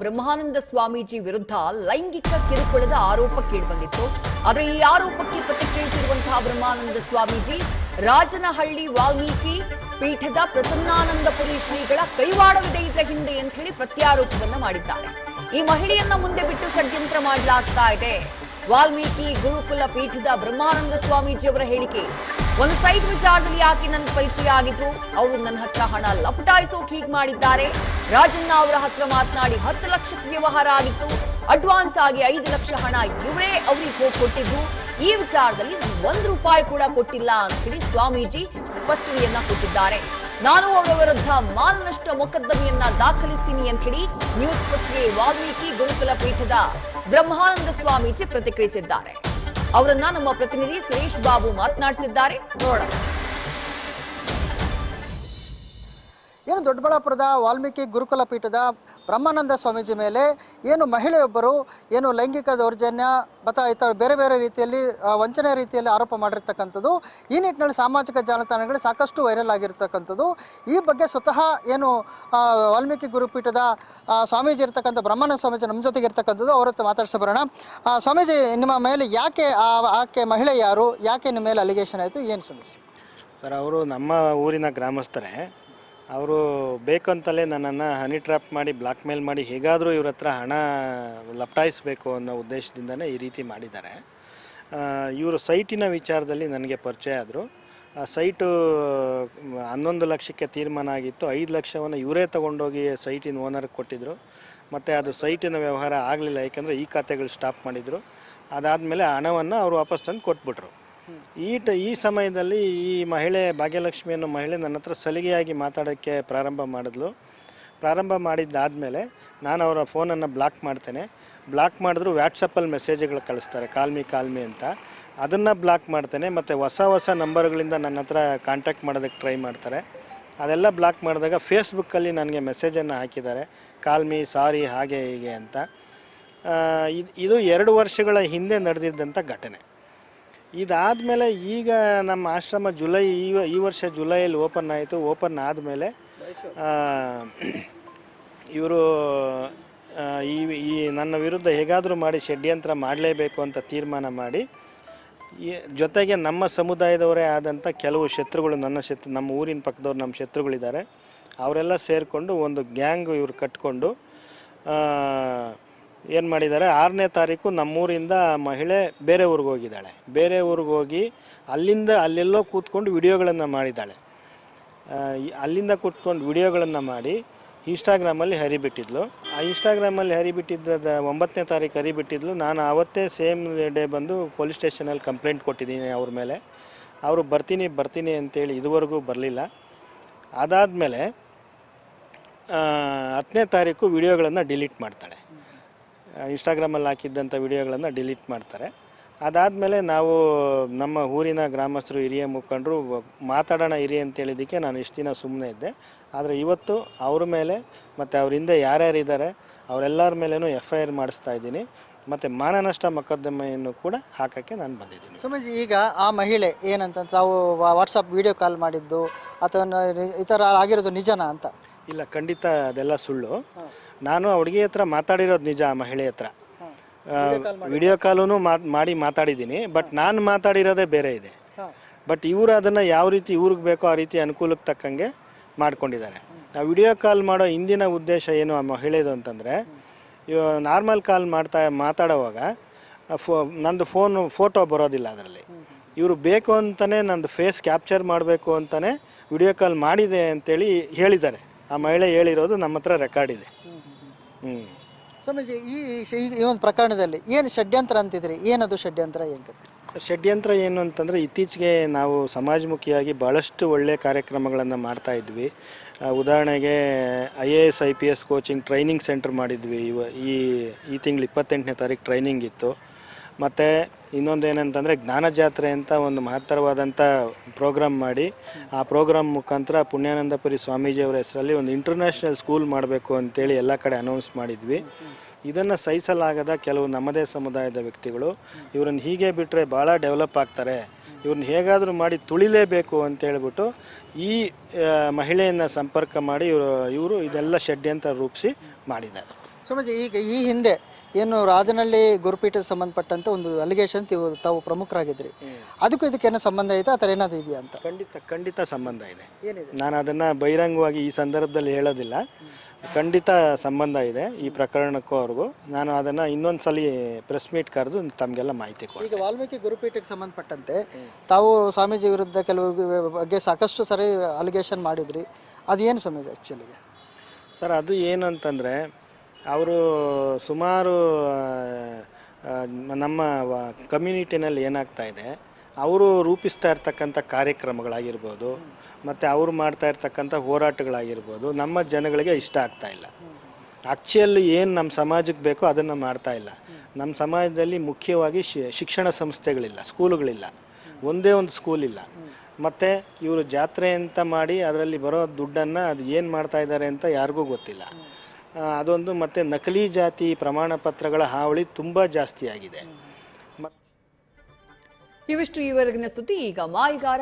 ಬ್ರಹ್ಮಾನಂದ ಸ್ವಾಮೀಜಿ ವಿರುದ್ಧ ಲೈಂಗಿಕ ಕಿರುಕುಳದ ಆರೋಪ ಕೇಳಿಬಂದಿತ್ತು. ಆದರೆ ಈ ಆರೋಪಕ್ಕೆ ಪ್ರತಿಕ್ರಿಯಿಸಿರುವಂತಹ ಬ್ರಹ್ಮಾನಂದ ಸ್ವಾಮೀಜಿ, ರಾಜನಹಳ್ಳಿ ವಾಲ್ಮೀಕಿ ಪೀಠದ ಪ್ರಸನ್ನಾನಂದಪುರಿ ಶ್ರೀಗಳ ಕೈವಾಡವಿದೆ ಇದರ ಹಿಂದೆ ಅಂತ ಹೇಳಿ ಪ್ರತ್ಯಾರೋಪವನ್ನ ಮಾಡಿದ್ದಾರೆ. ಈ ಮಹಿಳೆಯನ್ನ ಮುಂದೆ ಬಿಟ್ಟು ಷಡ್ಯಂತ್ರ ಮಾಡಲಾಗ್ತಾ ಇದೆ. ವಾಲ್ಮೀಕಿ ಗುರುಕುಲ ಪೀಠದ ಬ್ರಹ್ಮಾನಂದ ಸ್ವಾಮೀಜಿಯವರ ಹೇಳಿಕೆ. ಒಂದು ಸೈಟ್ ವಿಚಾರದಲ್ಲಿ ಯಾಕೆ ನನ್ನ ಪರಿಚಯ ಆಗಿದ್ರು. ಅವರು ನನ್ನ ಹತ್ರ ಹಣ ಲಪಟಾಯಿಸೋಕೆ ಹೀಗೆ ಮಾಡಿದ್ದಾರೆ. ರಾಜಣ್ಣ ಅವರ ಹತ್ರ ಮಾತನಾಡಿ ಹತ್ತು ಲಕ್ಷಕ್ಕೆ ವ್ಯವಹಾರ ಆಗಿತ್ತು. ಅಡ್ವಾನ್ಸ್ ಆಗಿ ಐದು ಲಕ್ಷ ಹಣ ಇವರೇ ಅವರಿಗೆ ಹೋಗಿ ಕೊಟ್ಟಿದ್ದು ಈ ವಿಚಾರದಲ್ಲಿ ನಾನು ಒಂದು ರೂಪಾಯಿ ಕೂಡ ಕೊಟ್ಟಿಲ್ಲ ಅಂತ ಹೇಳಿ ಸ್ವಾಮೀಜಿ ಸ್ಪಷ್ಟನೆಯನ್ನ ಕೊಟ್ಟಿದ್ದಾರೆ. ನಾನು ಅವರ ವಿರುದ್ಧ ಮಾನನಷ್ಟ ಮೊಕದ್ದಮೆಯನ್ನ ದಾಖಲಿಸ್ತೀನಿ ಅಂತ ಹೇಳಿ ನ್ಯೂಸ್ ಪತ್ರಿಕೆ ವಾಲ್ಮೀಕಿ ಗುರುಕುಲ ಪೀಠದ ಬ್ರಹ್ಮಾನಂದ ಸ್ವಾಮೀಜಿ ಪ್ರತಿಕ್ರಿಯಿಸಿದ್ದಾರೆ. ಅವರನ್ನ ನಮ್ಮ ಪ್ರತಿನಿಧಿ ಸುರೇಶ್ ಬಾಬು ಮಾತನಾಡಿಸಿದ್ದಾರೆ. ನೋಡೋಣ. ಏನು ದೊಡ್ಡಬಳ್ಳಾಪುರದ ವಾಲ್ಮೀಕಿ ಗುರುಕುಲ ಪೀಠದ ಬ್ರಹ್ಮಾನಂದ ಸ್ವಾಮೀಜಿ ಮೇಲೆ ಏನು ಮಹಿಳೆಯೊಬ್ಬರು ಏನು ಲೈಂಗಿಕ ದೌರ್ಜನ್ಯ, ಮತ್ತು ಇತರ ಬೇರೆ ಬೇರೆ ರೀತಿಯಲ್ಲಿ ವಂಚನೆ ರೀತಿಯಲ್ಲಿ ಆರೋಪ ಮಾಡಿರ್ತಕ್ಕಂಥದ್ದು, ಈ ನಿಟ್ಟಿನಲ್ಲಿ ಸಾಮಾಜಿಕ ಜಾಲತಾಣಗಳು ಸಾಕಷ್ಟು ವೈರಲ್ ಆಗಿರ್ತಕ್ಕಂಥದ್ದು. ಈ ಬಗ್ಗೆ ಸ್ವತಃ ಏನು ವಾಲ್ಮೀಕಿ ಗುರುಪೀಠದ ಸ್ವಾಮೀಜಿ ಇರ್ತಕ್ಕಂಥ ಬ್ರಹ್ಮಾನಂದ ಸ್ವಾಮೀಜಿ ನಮ್ಮ ಜೊತೆಗೆ ಇರ್ತಕ್ಕಂಥದ್ದು, ಅವರ ಹತ್ರ ಬರೋಣ ಸ್ವಾಮೀಜಿ, ನಿಮ್ಮ ಮೇಲೆ ಯಾಕೆ ಆಕೆ ಮಹಿಳೆ ಯಾರು? ಯಾಕೆ ನಿಮ್ಮ ಮೇಲೆ ಅಲಿಗೇಷನ್ ಆಯಿತು? ಏನು ಸ್ವಾಮೀಜಿ ಸರ್, ಅವರು ನಮ್ಮ ಊರಿನ ಗ್ರಾಮಸ್ಥರೇ. ಅವರು ಬೇಕಂತಲೇ ನನ್ನನ್ನು ಹನಿ ಟ್ರ್ಯಾಪ್ ಮಾಡಿ ಬ್ಲ್ಯಾಕ್ ಮೇಲ್ ಮಾಡಿ ಹೇಗಾದರೂ ಇವ್ರ ಹತ್ರ ಹಣ ಲಪಟಾಯಿಸಬೇಕು ಅನ್ನೋ ಉದ್ದೇಶದಿಂದನೇ ಈ ರೀತಿ ಮಾಡಿದ್ದಾರೆ. ಇವರು ಸೈಟಿನ ವಿಚಾರದಲ್ಲಿ ನನಗೆ ಪರಿಚಯ ಆದರು. ಆ ಸೈಟು ಹನ್ನೊಂದು ಲಕ್ಷಕ್ಕೆ ತೀರ್ಮಾನ ಆಗಿತ್ತು. ಐದು ಲಕ್ಷವನ್ನು ಇವರೇ ತೊಗೊಂಡೋಗಿ ಸೈಟಿನ ಓನರ್ಗೆ ಕೊಟ್ಟಿದ್ದರು ಮತ್ತು ಅದು ಸೈಟಿನ ವ್ಯವಹಾರ ಆಗಲಿಲ್ಲ, ಯಾಕೆಂದರೆ ಈ ಖಾತೆಗಳು ಸ್ಟಾಪ್ ಮಾಡಿದರು. ಅದಾದಮೇಲೆ ಹಣವನ್ನು ಅವರು ವಾಪಸ್ ತಂದು ಕೊಟ್ಬಿಟ್ರು. ಈ ಟ, ಈ ಸಮಯದಲ್ಲಿ ಈ ಮಹಿಳೆ ಭಾಗ್ಯಲಕ್ಷ್ಮಿ ಅನ್ನೋ ಮಹಿಳೆ ನನ್ನ ಹತ್ರ ಸಲಿಗೆಯಾಗಿ ಮಾತಾಡೋಕ್ಕೆ ಪ್ರಾರಂಭ ಮಾಡಿದ್ಲು. ಪ್ರಾರಂಭ ಮಾಡಿದ್ದಾದಮೇಲೆ ನಾನು ಅವರ ಫೋನನ್ನು ಬ್ಲಾಕ್ ಮಾಡ್ತೇನೆ. ಬ್ಲಾಕ್ ಮಾಡಿದ್ರು ವ್ಯಾಟ್ಸಪ್ಪಲ್ಲಿ ಮೆಸೇಜ್ಗಳು ಕಳಿಸ್ತಾರೆ ಕಾಲ್ಮಿ ಕಾಲ್ಮಿ ಅಂತ. ಅದನ್ನು ಬ್ಲಾಕ್ ಮಾಡ್ತೇನೆ, ಮತ್ತು ಹೊಸ ಹೊಸ ನಂಬರ್ಗಳಿಂದ ನನ್ನ ಹತ್ರ ಕಾಂಟ್ಯಾಕ್ಟ್ ಮಾಡೋದಕ್ಕೆ ಟ್ರೈ ಮಾಡ್ತಾರೆ. ಅದೆಲ್ಲ ಬ್ಲಾಕ್ ಮಾಡಿದಾಗ ಫೇಸ್ಬುಕ್ಕಲ್ಲಿ ನನಗೆ ಮೆಸೇಜನ್ನು ಹಾಕಿದ್ದಾರೆ ಕಾಲ್ಮಿ ಸಾರಿ, ಹಾಗೆ, ಹೀಗೆ ಅಂತ. ಇದು ಎರಡು ವರ್ಷಗಳ ಹಿಂದೆ ನಡೆದಿದ್ದಂಥ ಘಟನೆ. ಇದಾದಮೇಲೆ ಈಗ ನಮ್ಮ ಆಶ್ರಮ ಜುಲೈ, ಈ ಈ ವರ್ಷ ಜುಲೈಯಲ್ಲಿ ಓಪನ್ ಆಯಿತು. ಓಪನ್ ಆದಮೇಲೆ ಇವರು ಈ ಈ ನನ್ನ ವಿರುದ್ಧ ಹೇಗಾದರೂ ಮಾಡಿ ಷಡ್ಯಂತ್ರ ಮಾಡಲೇಬೇಕು ಅಂತ ತೀರ್ಮಾನ ಮಾಡಿ ಜೊತೆಗೆ ನಮ್ಮ ಸಮುದಾಯದವರೇ ಆದಂಥ ಕೆಲವು ಶತ್ರುಗಳು, ನನ್ನ ಶತ್ರು, ನಮ್ಮ ಊರಿನ ಪಕ್ಕದವ್ರು, ನಮ್ಮ ಶತ್ರುಗಳಿದ್ದಾರೆ. ಅವರೆಲ್ಲ ಸೇರಿಕೊಂಡು ಒಂದು ಗ್ಯಾಂಗ್ ಇವರು ಕಟ್ಕೊಂಡು ಏನು ಮಾಡಿದ್ದಾರೆ? ಆರನೇ ತಾರೀಕು ನಮ್ಮೂರಿಂದ ಮಹಿಳೆ ಬೇರೆ ಊರಿಗೆ ಹೋಗಿದ್ದಾಳೆ. ಬೇರೆ ಊರಿಗೆ ಹೋಗಿ ಅಲ್ಲಿಂದ ಅಲ್ಲೆಲ್ಲೋ ಕೂತ್ಕೊಂಡು ವಿಡಿಯೋಗಳನ್ನು ಮಾಡಿದ್ದಾಳೆ. ಅಲ್ಲಿಂದ ಕೂತ್ಕೊಂಡು ವಿಡಿಯೋಗಳನ್ನು ಮಾಡಿ ಇನ್ಸ್ಟಾಗ್ರಾಮಲ್ಲಿ ಹರಿಬಿಟ್ಟಿದ್ಲು. ಆ ಇನ್ಸ್ಟಾಗ್ರಾಮಲ್ಲಿ ಹರಿಬಿಟ್ಟಿದ್ದ ಒಂಬತ್ತನೇ ತಾರೀಕು ಹರಿಬಿಟ್ಟಿದ್ಲು. ನಾನು ಆವತ್ತೇ ಸೇಮ್ ಡೇ ಬಂದು ಪೊಲೀಸ್ ಸ್ಟೇಷನಲ್ಲಿ ಕಂಪ್ಲೇಂಟ್ ಕೊಟ್ಟಿದ್ದೀನಿ ಅವ್ರ ಮೇಲೆ. ಅವರು ಬರ್ತೀನಿ ಬರ್ತೀನಿ ಅಂತೇಳಿ ಇದುವರೆಗೂ ಬರಲಿಲ್ಲ. ಅದಾದಮೇಲೆ ಹತ್ತನೇ ತಾರೀಕು ವಿಡಿಯೋಗಳನ್ನು ಡಿಲೀಟ್ ಮಾಡ್ತಾಳೆ. ಇನ್ಸ್ಟಾಗ್ರಾಮಲ್ಲಿ ಹಾಕಿದ್ದಂಥ ವಿಡಿಯೋಗಳನ್ನು ಡಿಲೀಟ್ ಮಾಡ್ತಾರೆ. ಅದಾದಮೇಲೆ ನಾವು ನಮ್ಮ ಊರಿನ ಗ್ರಾಮಸ್ಥರು ಹಿರಿಯ ಮುಖಂಡರು ಮಾತಾಡೋಣ ಹಿರಿಯ ಅಂತೇಳಿದ್ದಕ್ಕೆ ನಾನು ಇಷ್ಟು ದಿನ ಸುಮ್ಮನೆ ಇದ್ದೆ. ಆದರೆ ಇವತ್ತು ಅವ್ರ ಮೇಲೆ ಮತ್ತು ಅವ್ರ ಹಿಂದೆ ಯಾರ್ಯಾರು ಇದ್ದಾರೆ ಅವರೆಲ್ಲರ ಮೇಲೇನೂ ಎಫ್ ಐ ಆರ್ ಮಾಡಿಸ್ತಾ ಇದ್ದೀನಿ. ಮತ್ತು ಮಾನನಷ್ಟ ಮೊಕದ್ದಮೆಯನ್ನು ಕೂಡ ಹಾಕೋಕ್ಕೆ ನಾನು ಬಂದಿದ್ದೀನಿ. ಸ್ವಾಮೀಜಿ ಈಗ ಆ ಮಹಿಳೆ ಏನಂತ ತಾವು ವಾಟ್ಸಪ್ ವಿಡಿಯೋ ಕಾಲ್ ಮಾಡಿದ್ದು ಅಥವಾ ಈ ಥರ ಆಗಿರೋದು ನಿಜನಾ ಅಂತ? ಇಲ್ಲ ಖಂಡಿತ ಅದೆಲ್ಲ ಸುಳ್ಳು. ನಾನು ಆ ಹುಡುಗಿ ಹತ್ರ ಮಾತಾಡಿರೋದು ನಿಜ ಆ ಮಹಿಳೆ ಹತ್ರ. ವಿಡಿಯೋ ಕಾಲೂ ಮಾಡಿ ಮಾತಾಡಿದ್ದೀನಿ ಬಟ್ ನಾನು ಮಾತಾಡಿರೋದೇ ಬೇರೆ ಇದೆ. ಬಟ್ ಇವರು ಅದನ್ನು ಯಾವ ರೀತಿ ಇವ್ರಿಗೆ ಬೇಕೋ ಆ ರೀತಿ ಅನುಕೂಲಕ್ಕೆ ತಕ್ಕಂಗೆ ಮಾಡ್ಕೊಂಡಿದ್ದಾರೆ. ಆ ವಿಡಿಯೋ ಕಾಲ್ ಮಾಡೋ ಹಿಂದಿನ ಉದ್ದೇಶ ಏನು ಆ ಮಹಿಳೆದು ಅಂತಂದರೆ ನಾರ್ಮಲ್ ಕಾಲ್ ಮಾಡ್ತಾ ಮಾತಾಡೋವಾಗ ಫೋ ನಂದು ಫೋನು ಫೋಟೋ ಬರೋದಿಲ್ಲ ಅದರಲ್ಲಿ. ಇವರು ಬೇಕು ಅಂತಲೇ ನಂದು ಫೇಸ್ ಕ್ಯಾಪ್ಚರ್ ಮಾಡಬೇಕು ಅಂತಲೇ ವಿಡಿಯೋ ಕಾಲ್ ಮಾಡಿದೆ ಅಂತೇಳಿ ಹೇಳಿದ್ದಾರೆ. ಆ ಮಹಿಳೆ ಹೇಳಿರೋದು ನಮ್ಮ ಹತ್ರ ರೆಕಾರ್ಡ್ ಇದೆ. ಸ್ವಾಮೀಜಿ ಈ ಶ- ಈ- ಈ ಒಂದು ಪ್ರಕರಣದಲ್ಲಿ ಏನು ಷಡ್ಯಂತ್ರ ಅಂತಿದ್ರಿ? ಏನದು ಷಡ್ಯಂತ್ರ ಏನು ಕತೆ ಸರ್, ಷಡ್ಯಂತ್ರ ಏನು ಅಂತಂದರೆ ಇತ್ತೀಚೆಗೆ ನಾವು ಸಮಾಜಮುಖಿಯಾಗಿ ಭಾಳಷ್ಟು ಒಳ್ಳೆಯ ಕಾರ್ಯಕ್ರಮಗಳನ್ನು ಮಾಡ್ತಾ ಇದ್ವಿ. ಆ, ಉದಾಹರಣೆಗೆ I A S I P S coaching training centre ಮಾಡಿದ್ವಿ. ಇವ ಈ ಈ ತಿಂಗಳು ಇಪ್ಪತ್ತೆಂಟನೇ ತಾರೀಕು ಟ್ರೈನಿಂಗ್ ಇತ್ತು. ಮತ್ತು ಇನ್ನೊಂದು ಏನಂತಂದರೆ ಜ್ಞಾನ ಜಾತ್ರೆ ಅಂತ ಒಂದು ಮಹತ್ತರವಾದಂಥ ಪ್ರೋಗ್ರಾಮ್ ಮಾಡಿ, ಆ ಪ್ರೋಗ್ರಾಮ್ ಮುಖಾಂತರ ಪುಣ್ಯಾನಂದಪುರಿ ಸ್ವಾಮೀಜಿಯವರ ಹೆಸರಲ್ಲಿ ಒಂದು ಇಂಟರ್ನ್ಯಾಷನಲ್ ಸ್ಕೂಲ್ ಮಾಡಬೇಕು ಅಂತೇಳಿ ಎಲ್ಲ ಕಡೆ ಅನೌನ್ಸ್ ಮಾಡಿದ್ವಿ. ಇದನ್ನು ಸಹಿಸಲಾಗದ ಕೆಲವು ನಮ್ಮದೇ ಸಮುದಾಯದ ವ್ಯಕ್ತಿಗಳು, ಇವ್ರನ್ನ ಹೀಗೆ ಬಿಟ್ಟರೆ ಭಾಳ ಡೆವಲಪ್ ಆಗ್ತಾರೆ, ಇವ್ರನ್ನ ಹೇಗಾದರೂ ಮಾಡಿ ತುಳಿಲೇಬೇಕು ಅಂತ ಹೇಳ್ಬಿಟ್ಟು ಈ ಮಹಿಳೆಯನ್ನ ಮಹಿಳೆಯನ್ನು ಸಂಪರ್ಕ ಮಾಡಿ ಇವರು ಇವರು ಇದೆಲ್ಲ ಷಡ್ಯಂತ್ರ ರೂಪಿಸಿ ಮಾಡಿದ್ದಾರೆ. ಸ್ವಾಮೀಜಿ ಈಗ ಈ ಹಿಂದೆ ಏನು ರಾಜನಹಳ್ಳಿ ಗುರುಪೀಠ ಸಂಬಂಧಪಟ್ಟಂತೆ ಒಂದು ಅಲಿಗೇಷನ್ ತಾವು ಪ್ರಮುಖರಾಗಿದ್ರಿ. ಅದಕ್ಕೂ ಇದಕ್ಕೇನೋ ಸಂಬಂಧ ಐತೆ ಆ ಥರ ಏನಾದ್ರು ಇದೆಯಾ ಅಂತ? ಖಂಡಿತ ಖಂಡಿತ ಸಂಬಂಧ ಇದೆ. ನಾನು ಅದನ್ನು ಬಹಿರಂಗವಾಗಿ ಈ ಸಂದರ್ಭದಲ್ಲಿ ಹೇಳೋದಿಲ್ಲ. ಖಂಡಿತ ಸಂಬಂಧ ಇದೆ ಈ ಪ್ರಕರಣಕ್ಕೂ ಅವ್ರಿಗೂ. ನಾನು ಅದನ್ನು ಇನ್ನೊಂದು ಸಲ ಪ್ರೆಸ್ ಮೀಟ್ ಕರೆದು ತಮಗೆಲ್ಲ ಮಾಹಿತಿ ಈಗ ಕೊಡ್ತೀನಿ. ವಾಲ್ಮೀಕಿ ಗುರುಪೀಠಕ್ಕೆ ಸಂಬಂಧಪಟ್ಟಂತೆ ತಾವು ಸ್ವಾಮೀಜಿ ವಿರುದ್ಧ ಕೆಲವು ಬಗ್ಗೆ ಸಾಕಷ್ಟು ಸರಿ ಅಲಿಗೇಷನ್ ಮಾಡಿದ್ರಿ. ಅದೇನು ಸ್ವಾಮೀಜಿ ಆ್ಯಕ್ಚುಲಿಗೆ ಸರ್ ಅದು ಏನಂತಂದರೆ ಅವರು ಸುಮಾರು ನಮ್ಮ ಕಮ್ಯುನಿಟಿನಲ್ಲಿ ಏನಾಗ್ತಾ ಇದೆ, ಅವರು ರೂಪಿಸ್ತಾ ಇರ್ತಕ್ಕಂಥ ಕಾರ್ಯಕ್ರಮಗಳಾಗಿರ್ಬೋದು, ಮತ್ತು ಅವರು ಮಾಡ್ತಾ ಇರ್ತಕ್ಕಂಥ ಹೋರಾಟಗಳಾಗಿರ್ಬೋದು, ನಮ್ಮ ಜನಗಳಿಗೆ ಇಷ್ಟ ಆಗ್ತಾ ಇಲ್ಲ. ಆ್ಯಕ್ಚುಯಲ್ಲಿ ಏನು ನಮ್ಮ ಸಮಾಜಕ್ಕೆ ಬೇಕೋ ಅದನ್ನು ಮಾಡ್ತಾ ಇಲ್ಲ. ನಮ್ಮ ಸಮಾಜದಲ್ಲಿ ಮುಖ್ಯವಾಗಿ ಶಿಕ್ಷಣ ಸಂಸ್ಥೆಗಳಿಲ್ಲ, ಸ್ಕೂಲುಗಳಿಲ್ಲ. ಒಂದೇ ಒಂದು ಸ್ಕೂಲ್ ಇಲ್ಲ. ಮತ್ತು ಇವರು ಜಾತ್ರೆ ಅಂತ ಮಾಡಿ ಅದರಲ್ಲಿ ಬರೋ ದುಡ್ಡನ್ನು ಅದು ಏನು ಮಾಡ್ತಾ ಇದ್ದಾರೆ ಅಂತ ಯಾರಿಗೂ ಗೊತ್ತಿಲ್ಲ. ಅದೊಂದು ಮತ್ತು ನಕಲಿ ಜಾತಿ ಪ್ರಮಾಣ ಪತ್ರಗಳ ಹಾವಳಿ ತುಂಬ ಜಾಸ್ತಿ ಆಗಿದೆ ಇವಿಷ್ಟು ಈವರೆಗಿನ ಸುದ್ದಿ, ಈಗ ಮಾಯಿಗಾರ